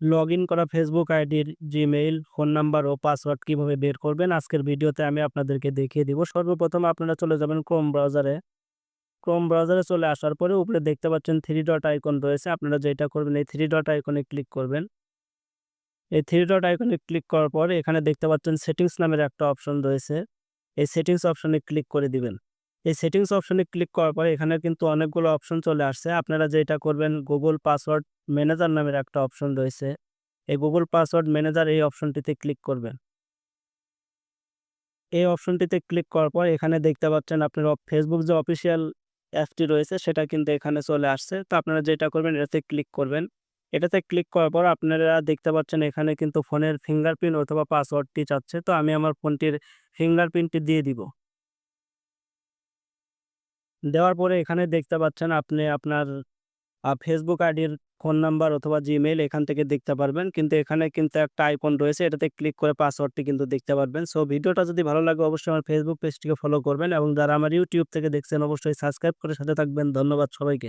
Log in করা Facebook আইডির Gmail, phone number ও পাসওয়ার্ড কীভাবে বের করবেন আজকের ভিডিওতে আমি আপনাদেরকে দেখিয়ে দিব। সর্বপ্রথম আপনারা চলে যাবেন ক্রোম ব্রাউজারে। ক্রোম ব্রাউজারে চলে আসার পরে উপরে দেখতে পাচ্ছেন থ্রি ডট আইকন রয়েছে। আপনারা যেটা করবেন এই থ্রি ডট আইকনে ক্লিক করবেন। এই থ্রি ডট আইকনে ক্লিক করার পর এখানে দেখতে পাচ্ছেন সেটিংস নামের একটা অপশন রয়েছে। এই সেটিংস অপশনে ক্লিক করে দিবেন। এই সেটিংস অপশনে ক্লিক করার পরে এখানে কিন্তু অনেকগুলো অপশন চলে আসছে। আপনারা যেটা করবেন গুগল পাসওয়ার্ড ম্যানেজার নামের একটা অপশন রয়েছে। এই গুগল পাসওয়ার্ড ম্যানেজার এই অপশনটিতে ক্লিক করবেন। এই অপশনটিতে ক্লিক করার পর এখানে দেখতে পাচ্ছেন আপনার ফেসবুক যে অফিসিয়াল অ্যাপটি রয়েছে, সেটা কিন্তু এখানে চলে আসছে। তো আপনারা যেটা করবেন, এটাতে ক্লিক করবেন। এটাতে ক্লিক করার পর আপনারা দেখতে পাচ্ছেন এখানে কিন্তু ফোনের ফিঙ্গারপ্রিন্ট অথবা পাসওয়ার্ডটি চাচ্ছে। তো আমি আমার ফোনটির ফিঙ্গারপ্রিন্টটি দিয়ে দিব। দেওয়ার পরে এখানে দেখতে পাচ্ছেন আপনি আপনার ফেসবুক আইডির ফোন নাম্বার অথবা জিমেইল এখান থেকে দেখতে পারবেন। কিন্তু এখানে কিন্তু একটা আইকন রয়েছে, এটাতে ক্লিক করে পাসওয়ার্ডটি কিন্তু দেখতে পারবেন। সো ভিডিওটা যদি ভালো লাগে অবশ্যই আমার ফেসবুক পেজটিকে ফলো করবেন এবং যারা আমার ইউটিউব থেকে দেখছেন অবশ্যই সাবস্ক্রাইব করে সাথে থাকবেন। ধন্যবাদ সবাইকে।